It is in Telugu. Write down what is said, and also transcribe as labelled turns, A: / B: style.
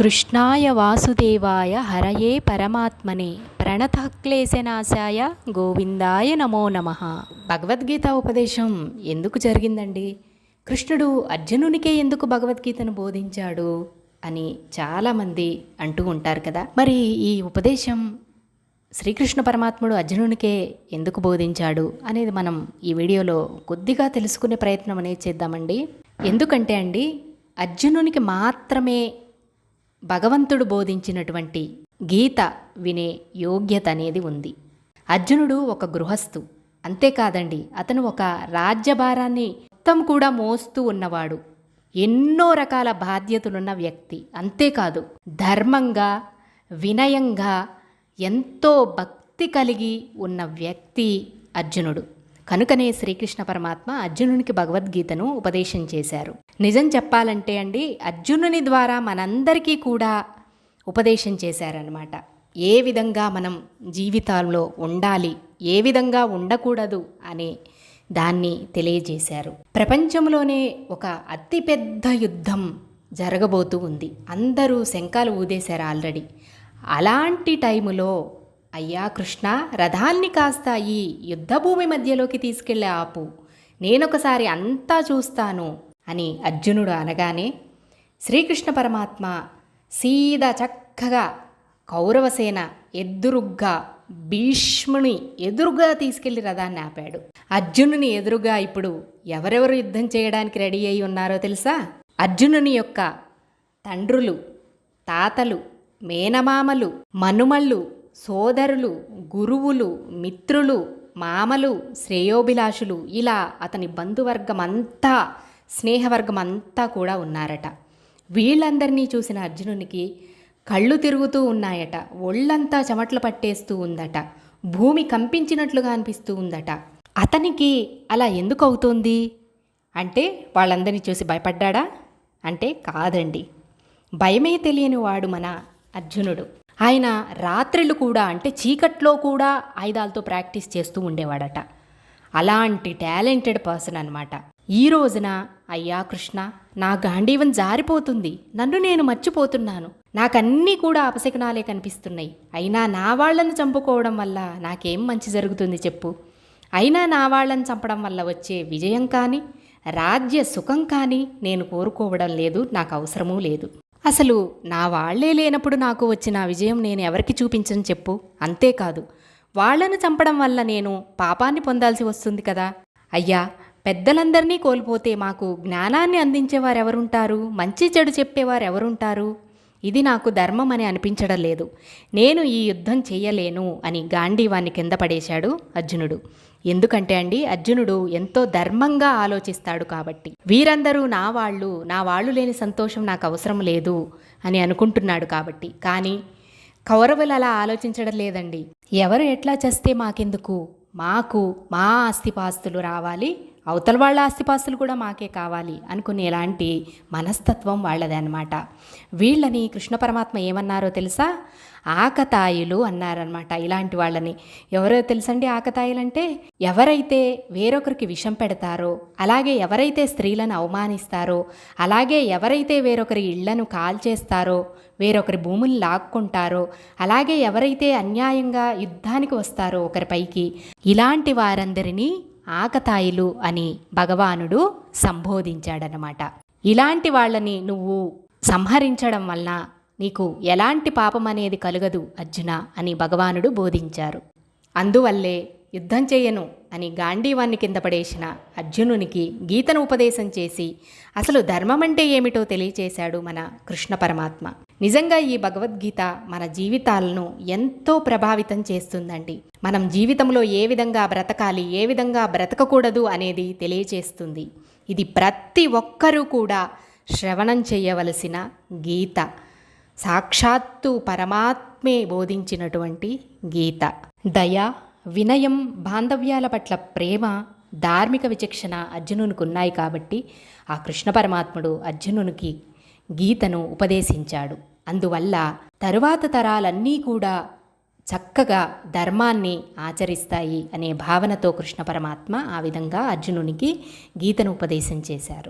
A: కృష్ణాయ వాసుదేవాయ హరయే పరమాత్మనే. ప్రణతక్లేశనాశాయ గోవిందాయ నమో నమ. భగవద్గీత ఉపదేశం ఎందుకు జరిగిందండి? కృష్ణుడు అర్జునునికే ఎందుకు భగవద్గీతను బోధించాడు అని చాలామంది అంటూ ఉంటారు కదా. మరి ఈ ఉపదేశం శ్రీకృష్ణ పరమాత్ముడు అర్జునునికే ఎందుకు బోధించాడు అనేది మనం ఈ వీడియోలో కొద్దిగా తెలుసుకునే ప్రయత్నం అనేది చేద్దామండి. ఎందుకంటే అండి అర్జునునికి మాత్రమే భగవంతుడు బోధించినటువంటి గీత వినే యోగ్యత అనేది ఉంది. అర్జునుడు ఒక గృహస్థు. అంతేకాదండి అతను ఒక రాజ్యభారాన్ని మొత్తం కూడా మోస్తూ ఉన్నవాడు. ఎన్నో రకాల బాధ్యతలున్న వ్యక్తి. అంతేకాదు ధర్మంగా వినయంగా ఎంతో భక్తి కలిగి ఉన్న వ్యక్తి అర్జునుడు. కనుకనే శ్రీకృష్ణ పరమాత్మ అర్జునునికి భగవద్గీతను ఉపదేశం చేశారు. నిజం చెప్పాలంటే అండి అర్జునుని ద్వారా మనందరికీ కూడా ఉపదేశం చేశారనమాట ఏ విధంగా మనం జీవితంలో ఉండాలి ఏ విధంగా ఉండకూడదు అనే దాన్ని తెలియజేశారు. ప్రపంచంలోనే ఒక అతిపెద్ద యుద్ధం జరగబోతూ ఉంది. అందరూ శంఖాలు ఊదేశారు ఆల్రెడీ. అలాంటి టైములో అయ్యా కృష్ణ రథాన్ని కాస్త ఈ యుద్ధభూమి మధ్యలోకి తీసుకెళ్ళే ఆపు. నేనొకసారి అంతా చూస్తాను అని అర్జునుడు అనగానే శ్రీకృష్ణ పరమాత్మ సీదా చక్కగా కౌరవసేన ఎదురుగ్గా భీష్ముని ఎదురుగా తీసుకెళ్ళి రథాన్ని ఆపాడు. అర్జునుని ఎదురుగా ఇప్పుడు ఎవరెవరు యుద్ధం చేయడానికి రెడీ అయి ఉన్నారో తెలుసా? అర్జునుని యొక్క తండ్రులు తాతలు మేనమామలు మనుమళ్ళు సోదరులు గురువులు మిత్రులు మామలు శ్రేయోభిలాషులు ఇలా అతని బంధువర్గం అంతా స్నేహవర్గం అంతా కూడా ఉన్నారట. వీళ్ళందరినీ చూసిన అర్జునునికి కళ్ళు తిరుగుతూ ఉన్నాయట. ఒళ్ళంతా చెమట్లు పట్టేస్తూ ఉందట. భూమి కంపించినట్లుగా అనిపిస్తూ ఉందట. అతనికి అలా ఎందుకు అవుతోంది అంటే వాళ్ళందరినీ చూసి భయపడ్డా అంటే కాదండి. భయమే తెలియని వాడు మన అర్జునుడు. ఆయన రాత్రులు కూడా అంటే చీకట్లో కూడా ఆయుధాలతో ప్రాక్టీస్ చేస్తూ ఉండేవాడట. అలాంటి టాలెంటెడ్ పర్సన్ అనమాట ఈ రోజున అయ్యా కృష్ణ నా గాంధీవం జారిపోతుంది. నన్ను నేను మర్చిపోతున్నాను. నాకన్నీ కూడా అపశకనాలే కనిపిస్తున్నాయి. అయినా నా వాళ్ళని చంపుకోవడం వల్ల నాకేం మంచి జరుగుతుంది చెప్పు. అయినా నా వాళ్ళని చంపడం వల్ల వచ్చే విజయం కానీ రాజ్య సుఖం కానీ నేను కోరుకోవడం లేదు నాకు అవసరమూ లేదు. అసలు నా వాళ్ళే లేనప్పుడు నాకు వచ్చిన విజయం నేను ఎవరికి చూపించని చెప్పు. అంతేకాదు వాళ్ళను చంపడం వల్ల నేను పాపాన్ని పొందాల్సి వస్తుంది కదా. అయ్యా పెద్దలందరినీ కోల్పోతే మాకు జ్ఞానాన్ని అందించేవారెవరుంటారు? మంచి చెడు చెప్పేవారు ఎవరుంటారు ఇది నాకు ధర్మం అని అనిపించడం లేదు. నేను ఈ యుద్ధం చెయ్యలేను అని గాంధీవాన్ని కింద పడేశాడు అర్జునుడు. ఎందుకంటే అండి అర్జునుడు ఎంతో ధర్మంగా ఆలోచిస్తాడు కాబట్టి. వీరందరూ నా వాళ్ళు నా వాళ్ళు లేని సంతోషం నాకు అవసరం లేదు అని అనుకుంటున్నాడు కాబట్టి. కానీ కౌరవులు అలా ఆలోచించడం లేదండి. ఎవరు ఎట్లా చేస్తే మాకెందుకు? మాకు మా ఆస్తిపాస్తులు రావాలి అవతల వాళ్ళ ఆస్తిపాస్తులు కూడా మాకే కావాలి అనుకునే ఎలాంటి మనస్తత్వం వాళ్ళదే అనమాట వీళ్ళని కృష్ణ పరమాత్మ ఏమన్నారో తెలుసా? ఆకతాయిలు అన్నారనమాట ఇలాంటి వాళ్ళని. ఎవరో తెలుసండి ఆకతాయిలంటే? ఎవరైతే వేరొకరికి విషం పెడతారో అలాగే ఎవరైతే స్త్రీలను అవమానిస్తారో అలాగే ఎవరైతే వేరొకరి ఇళ్ళను కాల్చేస్తారో వేరొకరి భూములు లాక్కుంటారో అలాగే ఎవరైతే అన్యాయంగా యుద్ధానికి వస్తారో ఒకరిపైకి ఇలాంటి వారందరినీ ఆకతాయిలు అని భగవానుడు సంబోధించాడనమాట ఇలాంటి వాళ్ళని నువ్వు సంహరించడం వలన నీకు ఎలాంటి పాపం అనేది కలగదు అర్జున అని భగవానుడు బోధించారు. అందువల్లే యుద్ధం చేయను అని గాంధీవాన్ని కింద పడేసిన అర్జునునికి గీతను ఉపదేశం చేసి అసలు ధర్మం అంటే ఏమిటో తెలియచేశాడు మన కృష్ణ పరమాత్మ. నిజంగా ఈ భగవద్గీత మన జీవితాలను ఎంతో ప్రభావితం చేస్తుందండి. మనం జీవితంలో ఏ విధంగా బ్రతకాలి ఏ విధంగా బ్రతకకూడదు అనేది తెలియచేస్తుంది. ఇది ప్రతి ఒక్కరూ కూడా శ్రవణం చేయవలసిన గీత. సాక్షాత్తు పరమాత్మే బోధించినటువంటి గీత. దయ వినయం బాంధవ్యాల పట్ల ప్రేమ ధార్మిక విచక్షణ అర్జునునికి ఉన్నాయి కాబట్టి ఆ కృష్ణ పరమాత్ముడు అర్జునునికి గీతను ఉపదేశించాడు. అందువల్ల తరువాత తరాలన్నీ కూడా చక్కగా ధర్మాన్ని ఆచరిస్తాయి అనే భావనతో కృష్ణ పరమాత్మ ఆ విధంగా అర్జునునికి గీతను ఉపదేశం చేశారు.